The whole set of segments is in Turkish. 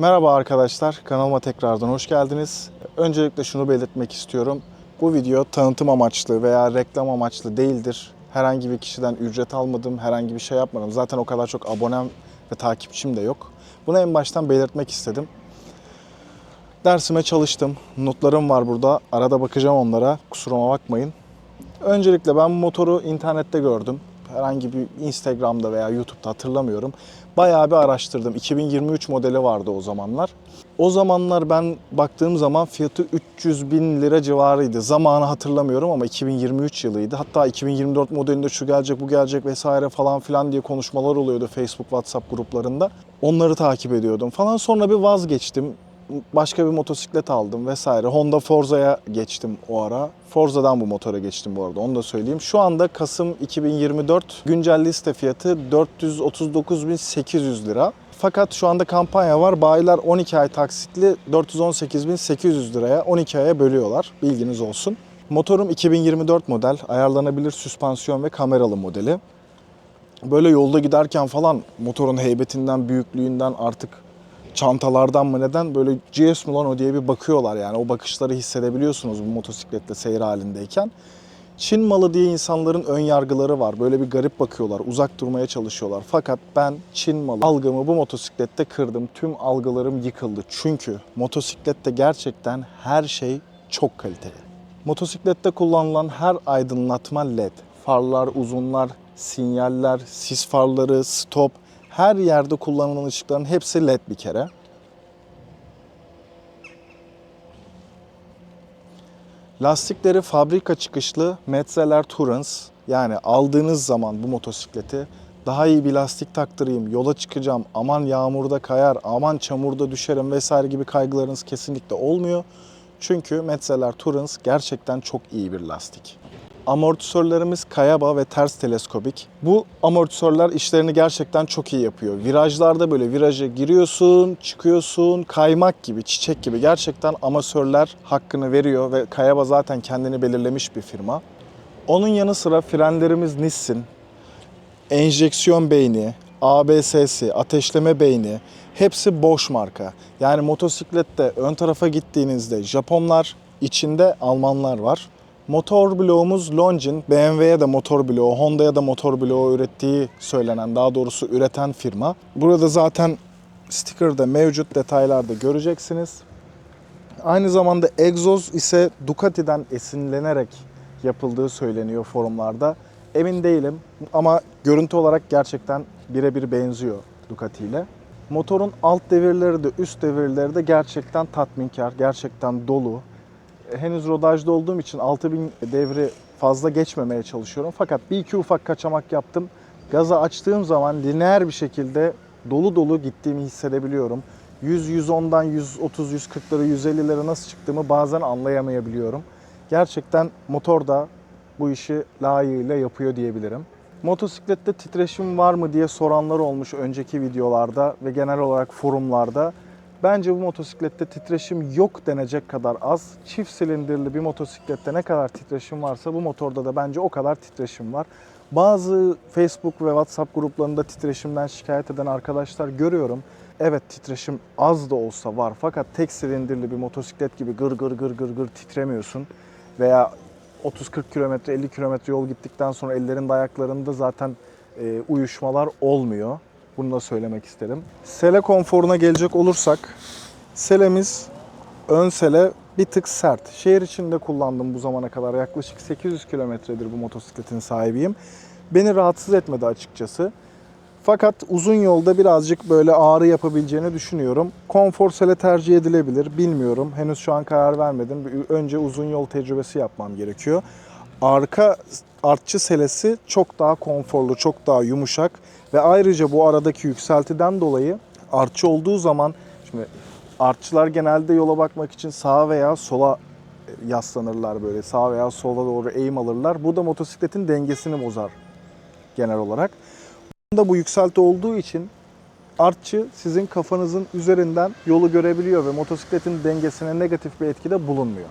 Merhaba arkadaşlar, kanalıma tekrardan hoş geldiniz. Öncelikle şunu belirtmek istiyorum. Bu video tanıtım amaçlı veya reklam amaçlı değildir. Herhangi bir kişiden ücret almadım, herhangi bir şey yapmadım. Zaten o kadar çok abonem ve takipçim de yok. Bunu en baştan belirtmek istedim. Dersime çalıştım. Notlarım var burada. Arada bakacağım onlara. Kusuruma bakmayın. Öncelikle ben motoru internette gördüm. Herhangi bir Instagram'da veya YouTube'da hatırlamıyorum. Bayağı bir araştırdım. 2023 modeli vardı o zamanlar. O zamanlar ben baktığım zaman fiyatı 300 bin lira civarıydı. Zamanı hatırlamıyorum ama 2023 yılıydı. Hatta 2024 modelinde şu gelecek bu gelecek vesaire falan filan diye konuşmalar oluyordu Facebook, WhatsApp gruplarında. Onları takip ediyordum falan. Sonra bir vazgeçtim başka bir motosiklet aldım vesaire. Honda Forza'ya geçtim o ara. Forza'dan bu motora geçtim bu arada onu da söyleyeyim. Şu anda Kasım 2024 güncel liste fiyatı 439.800 lira. Fakat şu anda kampanya var. Bayiler 12 ay taksitli 418.800 liraya 12 aya bölüyorlar. Bilginiz olsun. Motorum 2024 model. Ayarlanabilir süspansiyon ve kameralı modeli. Böyle yolda giderken falan motorun heybetinden, büyüklüğünden artık çantalardan mı neden böyle GS mi lan o diye bir bakıyorlar yani. O bakışları hissedebiliyorsunuz bu motosikletle seyir halindeyken. Çin malı diye insanların ön yargıları var. Böyle bir garip bakıyorlar, uzak durmaya çalışıyorlar. Fakat ben Çin malı algımı bu motosiklette kırdım. Tüm algılarım yıkıldı. Çünkü motosiklette gerçekten her şey çok kaliteli. Motosiklette kullanılan her aydınlatma LED. Farlar, uzunlar, sinyaller, sis farları, stop, her yerde kullanılan ışıkların hepsi LED bir kere. Lastikleri fabrika çıkışlı Metzeler Tourance. Yani aldığınız zaman bu motosikleti daha iyi bir lastik taktırayım, yola çıkacağım, aman yağmurda kayar, aman çamurda düşerim vesaire gibi kaygılarınız kesinlikle olmuyor. Çünkü Metzeler Tourance gerçekten çok iyi bir lastik. Amortisörlerimiz kayaba ve ters teleskopik. Bu amortisörler işlerini gerçekten çok iyi yapıyor. Virajlarda böyle viraja giriyorsun, çıkıyorsun, kaymak gibi, çiçek gibi. Gerçekten amatörler hakkını veriyor ve Kayaba zaten kendini belirlemiş bir firma. Onun yanı sıra frenlerimiz Nissin. Enjeksiyon beyni, ABS'si, ateşleme beyni hepsi Bosch marka. Yani motosiklette ön tarafa gittiğinizde Japonlar, içinde Almanlar var. Motor bloğumuz Longin. BMW'ye de motor bloğu, Honda'ya da motor bloğu ürettiği söylenen, daha doğrusu üreten firma. Burada zaten sticker'da mevcut detaylarda göreceksiniz. Aynı zamanda egzoz ise Ducati'den esinlenerek yapıldığı söyleniyor forumlarda. Emin değilim ama görüntü olarak gerçekten birebir benziyor Ducati ile. Motorun alt devirleri de üst devirleri de gerçekten tatminkar, gerçekten dolu. Henüz rodajda olduğum için 6000 devri fazla geçmemeye çalışıyorum. Fakat bir iki ufak kaçamak yaptım. Gaza açtığım zaman lineer bir şekilde dolu dolu gittiğimi hissedebiliyorum. 100-110'dan 130-140'lara 150'lere nasıl çıktığımı bazen anlayamayabiliyorum. Gerçekten motor da bu işi layığıyla yapıyor diyebilirim. Motosiklette titreşim var mı diye soranlar olmuş önceki videolarda ve genel olarak forumlarda. Bence bu motosiklette titreşim yok denecek kadar az. Çift silindirli bir motosiklette ne kadar titreşim varsa bu motorda da bence o kadar titreşim var. Bazı Facebook ve WhatsApp gruplarında titreşimden şikayet eden arkadaşlar görüyorum. Evet titreşim az da olsa var fakat tek silindirli bir motosiklet gibi gır gır gır gır gır titremiyorsun. Veya 30-40 kilometre 50 kilometre yol gittikten sonra ellerin ayaklarında zaten e, uyuşmalar olmuyor. Bunu da söylemek isterim. Sele konforuna gelecek olursak selemiz ön sele bir tık sert. Şehir içinde kullandım bu zamana kadar. Yaklaşık 800 kilometredir bu motosikletin sahibiyim. Beni rahatsız etmedi açıkçası. Fakat uzun yolda birazcık böyle ağrı yapabileceğini düşünüyorum. Konfor sele tercih edilebilir. Bilmiyorum. Henüz şu an karar vermedim. Önce uzun yol tecrübesi yapmam gerekiyor. Arka artçı selesi çok daha konforlu, çok daha yumuşak ve ayrıca bu aradaki yükseltiden dolayı artçı olduğu zaman şimdi artçılar genelde yola bakmak için sağa veya sola yaslanırlar böyle. Sağa veya sola doğru eğim alırlar. Bu da motosikletin dengesini bozar genel olarak. Bunda bu yükselti olduğu için artçı sizin kafanızın üzerinden yolu görebiliyor ve motosikletin dengesine negatif bir etkide bulunmuyor.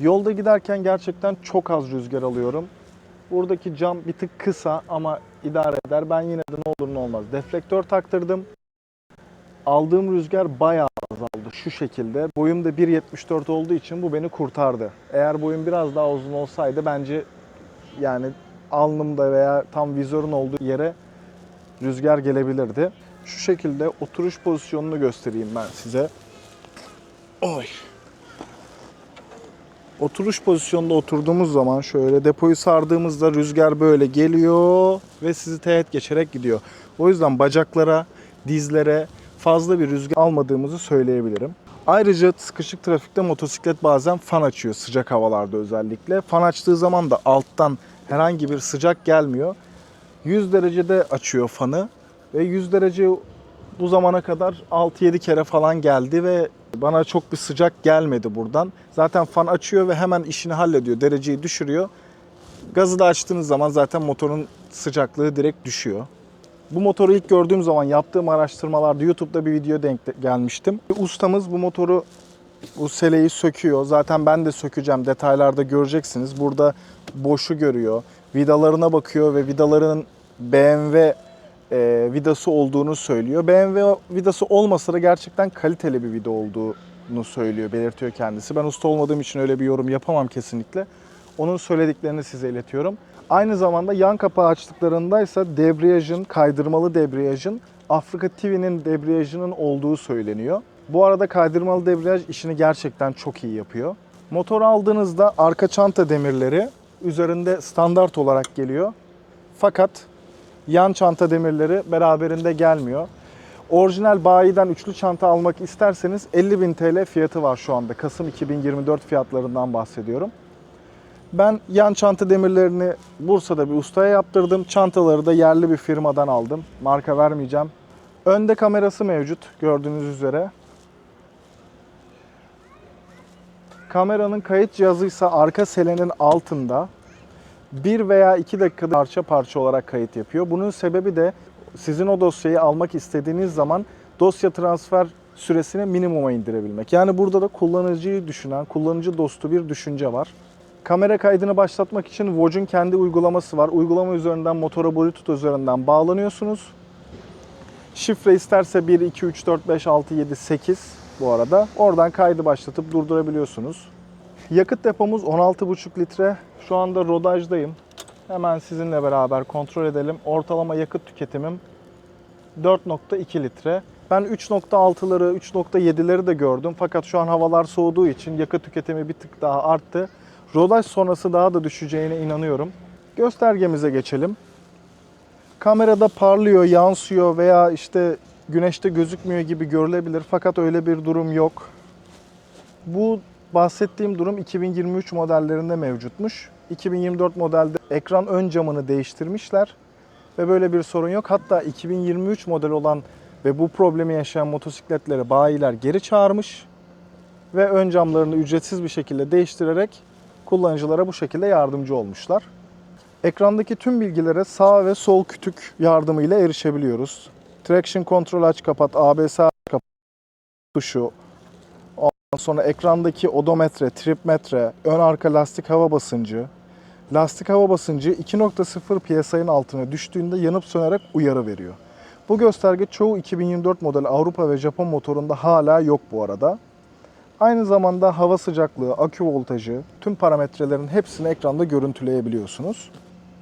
Yolda giderken gerçekten çok az rüzgar alıyorum. Buradaki cam bir tık kısa ama idare eder. Ben yine de ne olur ne olmaz. Deflektör taktırdım. Aldığım rüzgar bayağı azaldı şu şekilde. Boyum da 1.74 olduğu için bu beni kurtardı. Eğer boyum biraz daha uzun olsaydı bence yani alnımda veya tam vizörün olduğu yere rüzgar gelebilirdi. Şu şekilde oturuş pozisyonunu göstereyim ben size. Oy. Oturuş pozisyonunda oturduğumuz zaman şöyle depoyu sardığımızda rüzgar böyle geliyor ve sizi teğet geçerek gidiyor. O yüzden bacaklara, dizlere fazla bir rüzgar almadığımızı söyleyebilirim. Ayrıca sıkışık trafikte motosiklet bazen fan açıyor sıcak havalarda özellikle. Fan açtığı zaman da alttan herhangi bir sıcak gelmiyor. 100 derecede açıyor fanı ve 100 derece bu zamana kadar 6-7 kere falan geldi ve bana çok bir sıcak gelmedi buradan. Zaten fan açıyor ve hemen işini hallediyor. Dereceyi düşürüyor. Gazı da açtığınız zaman zaten motorun sıcaklığı direkt düşüyor. Bu motoru ilk gördüğüm zaman yaptığım araştırmalarda YouTube'da bir video denk gelmiştim. Ustamız bu motoru bu seleyi söküyor. Zaten ben de sökeceğim. Detaylarda göreceksiniz. Burada boşu görüyor. Vidalarına bakıyor ve vidaların BMW e, vidası olduğunu söylüyor. BMW vidası olmasa da gerçekten kaliteli bir vida olduğunu söylüyor, belirtiyor kendisi. Ben usta olmadığım için öyle bir yorum yapamam kesinlikle. Onun söylediklerini size iletiyorum. Aynı zamanda yan kapağı açtıklarındaysa debriyajın, kaydırmalı debriyajın Afrika TV'nin debriyajının olduğu söyleniyor. Bu arada kaydırmalı debriyaj işini gerçekten çok iyi yapıyor. Motor aldığınızda arka çanta demirleri üzerinde standart olarak geliyor. Fakat yan çanta demirleri beraberinde gelmiyor. Orijinal bayiden üçlü çanta almak isterseniz 50.000 TL fiyatı var şu anda. Kasım 2024 fiyatlarından bahsediyorum. Ben yan çanta demirlerini Bursa'da bir ustaya yaptırdım. Çantaları da yerli bir firmadan aldım. Marka vermeyeceğim. Önde kamerası mevcut gördüğünüz üzere. Kameranın kayıt cihazıysa arka selenin altında 1 veya 2 dakikada parça parça olarak kayıt yapıyor. Bunun sebebi de sizin o dosyayı almak istediğiniz zaman dosya transfer süresini minimuma indirebilmek. Yani burada da kullanıcıyı düşünen, kullanıcı dostu bir düşünce var. Kamera kaydını başlatmak için Watch'un kendi uygulaması var. Uygulama üzerinden motora Bluetooth üzerinden bağlanıyorsunuz. Şifre isterse 1, 2, 3, 4, 5, 6, 7, 8 bu arada. Oradan kaydı başlatıp durdurabiliyorsunuz. Yakıt depomuz 16,5 litre. Şu anda rodajdayım. Hemen sizinle beraber kontrol edelim. Ortalama yakıt tüketimim 4.2 litre. Ben 3.6'ları, 3.7'leri de gördüm. Fakat şu an havalar soğuduğu için yakıt tüketimi bir tık daha arttı. Rodaj sonrası daha da düşeceğine inanıyorum. Göstergemize geçelim. Kamerada parlıyor, yansıyor veya işte güneşte gözükmüyor gibi görülebilir. Fakat öyle bir durum yok. Bu bahsettiğim durum 2023 modellerinde mevcutmuş. 2024 modelde ekran ön camını değiştirmişler ve böyle bir sorun yok. Hatta 2023 model olan ve bu problemi yaşayan motosikletleri bayiler geri çağırmış ve ön camlarını ücretsiz bir şekilde değiştirerek kullanıcılara bu şekilde yardımcı olmuşlar. Ekrandaki tüm bilgilere sağ ve sol kütük yardımıyla erişebiliyoruz. Traction kontrol aç kapat, ABS aç kapat tuşu, sonra ekrandaki odometre, trip metre, ön arka lastik hava basıncı, lastik hava basıncı 2.0 PSI'nin altına düştüğünde yanıp sönerek uyarı veriyor. Bu gösterge çoğu 2024 model Avrupa ve Japon motorunda hala yok bu arada. Aynı zamanda hava sıcaklığı, akü voltajı, tüm parametrelerin hepsini ekranda görüntüleyebiliyorsunuz.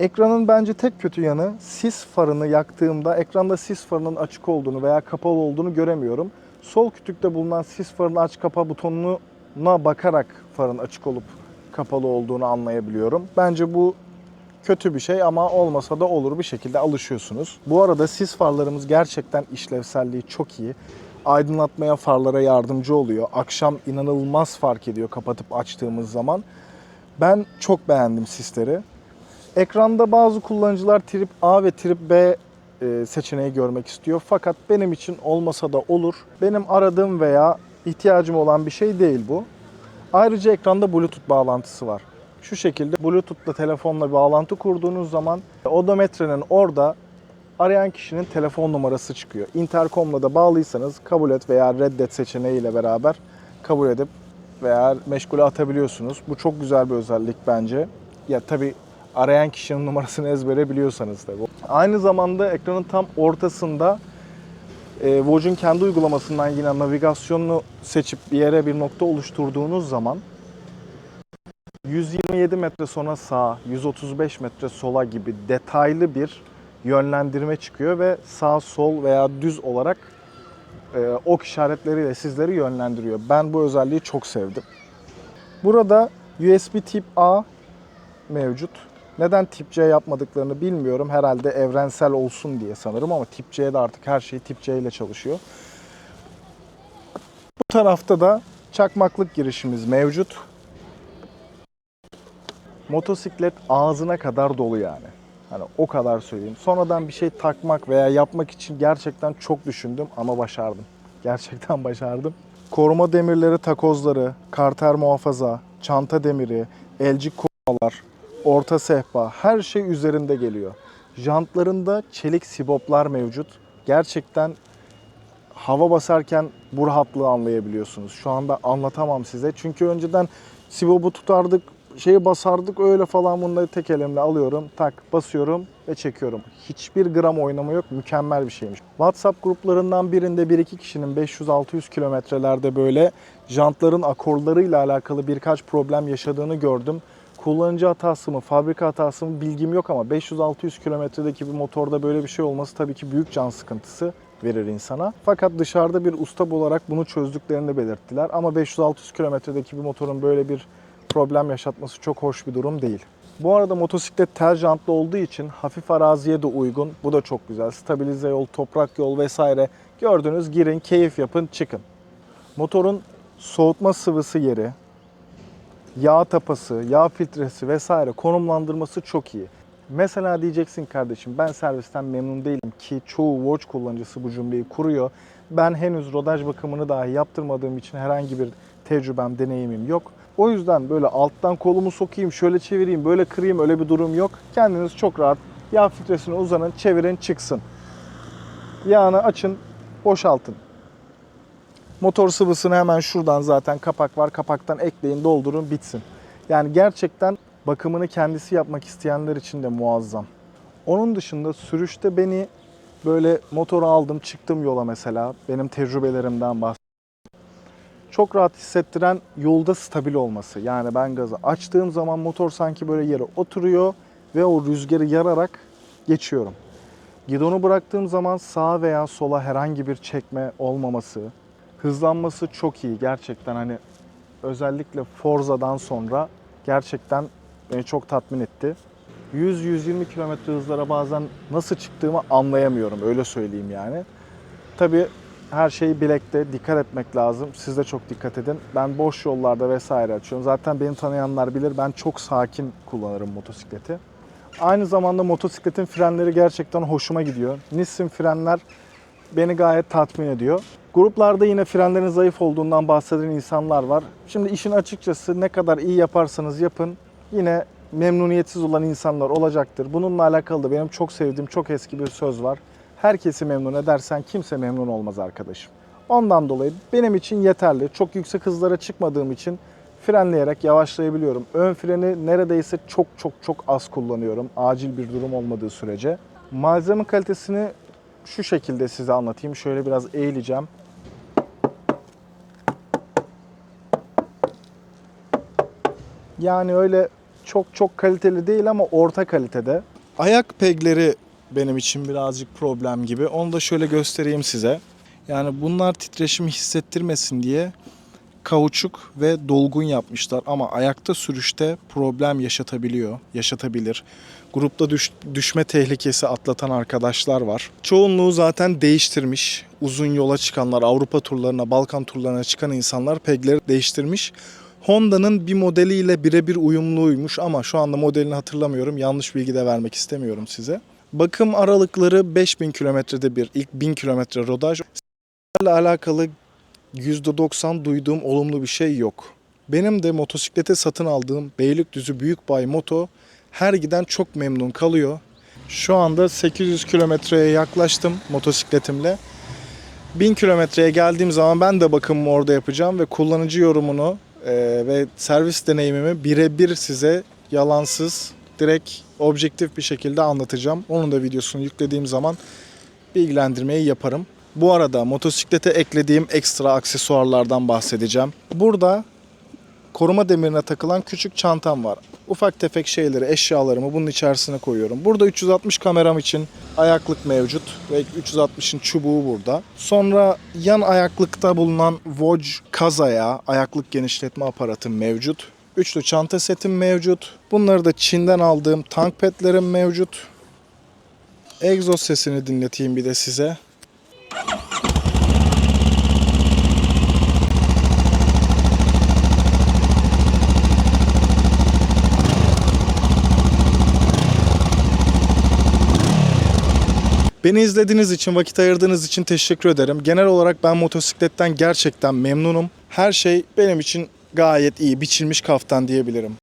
Ekranın bence tek kötü yanı sis farını yaktığımda ekranda sis farının açık olduğunu veya kapalı olduğunu göremiyorum. Sol kütükte bulunan sis farını aç kapa butonuna bakarak farın açık olup kapalı olduğunu anlayabiliyorum. Bence bu kötü bir şey ama olmasa da olur bir şekilde alışıyorsunuz. Bu arada sis farlarımız gerçekten işlevselliği çok iyi. Aydınlatmaya farlara yardımcı oluyor. Akşam inanılmaz fark ediyor kapatıp açtığımız zaman. Ben çok beğendim sisleri. Ekranda bazı kullanıcılar trip A ve trip B seçeneği görmek istiyor. Fakat benim için olmasa da olur. Benim aradığım veya ihtiyacım olan bir şey değil bu. Ayrıca ekranda Bluetooth bağlantısı var. Şu şekilde Bluetooth'la telefonla bir bağlantı kurduğunuz zaman odometrenin orada arayan kişinin telefon numarası çıkıyor. Intercom'la da bağlıysanız kabul et veya reddet seçeneğiyle beraber kabul edip veya meşgule atabiliyorsunuz. Bu çok güzel bir özellik bence. Ya tabii arayan kişinin numarasını ezbere biliyorsanız tabii. Aynı zamanda ekranın tam ortasında E, Vogue'un kendi uygulamasından yine navigasyonunu seçip bir yere bir nokta oluşturduğunuz zaman 127 metre sonra sağa, 135 metre sola gibi detaylı bir yönlendirme çıkıyor ve sağ, sol veya düz olarak e, ok işaretleriyle sizleri yönlendiriyor. Ben bu özelliği çok sevdim. Burada USB tip A mevcut. Neden tip C yapmadıklarını bilmiyorum. Herhalde evrensel olsun diye sanırım ama tip C'de artık her şey tip C ile çalışıyor. Bu tarafta da çakmaklık girişimiz mevcut. Motosiklet ağzına kadar dolu yani. Hani o kadar söyleyeyim. Sonradan bir şey takmak veya yapmak için gerçekten çok düşündüm ama başardım. Gerçekten başardım. Koruma demirleri, takozları, karter muhafaza, çanta demiri, elcik korumalar, orta sehpa her şey üzerinde geliyor. Jantlarında çelik siboplar mevcut. Gerçekten hava basarken bu rahatlığı anlayabiliyorsunuz. Şu anda anlatamam size. Çünkü önceden sibobu tutardık, şeyi basardık öyle falan bunları tek elimle alıyorum. Tak basıyorum ve çekiyorum. Hiçbir gram oynama yok. Mükemmel bir şeymiş. WhatsApp gruplarından birinde bir iki kişinin 500-600 kilometrelerde böyle jantların akorlarıyla alakalı birkaç problem yaşadığını gördüm. Kullanıcı hatası mı, fabrika hatası mı bilgim yok ama 500-600 kilometredeki bir motorda böyle bir şey olması tabii ki büyük can sıkıntısı verir insana. Fakat dışarıda bir usta olarak bunu çözdüklerini belirttiler. Ama 500-600 kilometredeki bir motorun böyle bir problem yaşatması çok hoş bir durum değil. Bu arada motosiklet tel jantlı olduğu için hafif araziye de uygun. Bu da çok güzel. Stabilize yol, toprak yol vesaire. Gördünüz girin, keyif yapın, çıkın. Motorun soğutma sıvısı yeri, yağ tapası, yağ filtresi vesaire konumlandırması çok iyi. Mesela diyeceksin kardeşim ben servisten memnun değilim ki çoğu Watch kullanıcısı bu cümleyi kuruyor. Ben henüz rodaj bakımını dahi yaptırmadığım için herhangi bir tecrübem, deneyimim yok. O yüzden böyle alttan kolumu sokayım, şöyle çevireyim, böyle kırayım öyle bir durum yok. Kendiniz çok rahat yağ filtresine uzanın, çevirin, çıksın. Yağını açın, boşaltın. Motor sıvısını hemen şuradan zaten kapak var. Kapaktan ekleyin, doldurun, bitsin. Yani gerçekten bakımını kendisi yapmak isteyenler için de muazzam. Onun dışında sürüşte beni böyle motoru aldım, çıktım yola mesela. Benim tecrübelerimden bahsediyorum. Çok rahat hissettiren yolda stabil olması. Yani ben gazı açtığım zaman motor sanki böyle yere oturuyor ve o rüzgarı yararak geçiyorum. Gidonu bıraktığım zaman sağa veya sola herhangi bir çekme olmaması, hızlanması çok iyi gerçekten hani özellikle Forza'dan sonra gerçekten beni çok tatmin etti. 100-120 km hızlara bazen nasıl çıktığımı anlayamıyorum öyle söyleyeyim yani. Tabii her şeyi bilekte dikkat etmek lazım. Siz de çok dikkat edin. Ben boş yollarda vesaire açıyorum. Zaten beni tanıyanlar bilir ben çok sakin kullanırım motosikleti. Aynı zamanda motosikletin frenleri gerçekten hoşuma gidiyor. Nissin frenler beni gayet tatmin ediyor. Gruplarda yine frenlerin zayıf olduğundan bahseden insanlar var. Şimdi işin açıkçası ne kadar iyi yaparsanız yapın yine memnuniyetsiz olan insanlar olacaktır. Bununla alakalı da benim çok sevdiğim çok eski bir söz var. Herkesi memnun edersen kimse memnun olmaz arkadaşım. Ondan dolayı benim için yeterli. Çok yüksek hızlara çıkmadığım için frenleyerek yavaşlayabiliyorum. Ön freni neredeyse çok çok çok az kullanıyorum. Acil bir durum olmadığı sürece. Malzeme kalitesini şu şekilde size anlatayım. Şöyle biraz eğileceğim. Yani öyle çok çok kaliteli değil ama orta kalitede. Ayak pegleri benim için birazcık problem gibi. Onu da şöyle göstereyim size. Yani bunlar titreşimi hissettirmesin diye kauçuk ve dolgun yapmışlar ama ayakta sürüşte problem yaşatabiliyor, yaşatabilir. Grupta düş- düşme tehlikesi atlatan arkadaşlar var. Çoğunluğu zaten değiştirmiş. Uzun yola çıkanlar, Avrupa turlarına, Balkan turlarına çıkan insanlar pegleri değiştirmiş. Honda'nın bir modeliyle birebir uyumluymuş ama şu anda modelini hatırlamıyorum. Yanlış bilgi de vermek istemiyorum size. Bakım aralıkları 5000 kilometrede bir, ilk 1000 kilometre rodaj. ile alakalı %90 duyduğum olumlu bir şey yok. Benim de motosiklete satın aldığım Beylikdüzü Büyükbay Moto her giden çok memnun kalıyor. Şu anda 800 kilometreye yaklaştım motosikletimle. 1000 kilometreye geldiğim zaman ben de bakımımı orada yapacağım ve kullanıcı yorumunu e, ve servis deneyimimi birebir size yalansız, direkt objektif bir şekilde anlatacağım. Onun da videosunu yüklediğim zaman bilgilendirmeyi yaparım. Bu arada motosiklete eklediğim ekstra aksesuarlardan bahsedeceğim. Burada koruma demirine takılan küçük çantam var. Ufak tefek şeyleri, eşyalarımı bunun içerisine koyuyorum. Burada 360 kameram için ayaklık mevcut ve 360'ın çubuğu burada. Sonra yan ayaklıkta bulunan Wodge kazaya ayaklık genişletme aparatım mevcut. Üçlü çanta setim mevcut. Bunları da Çin'den aldığım tank petlerim mevcut. Egzoz sesini dinleteyim bir de size. Beni izlediğiniz için, vakit ayırdığınız için teşekkür ederim. Genel olarak ben motosikletten gerçekten memnunum. Her şey benim için gayet iyi, biçilmiş kaftan diyebilirim.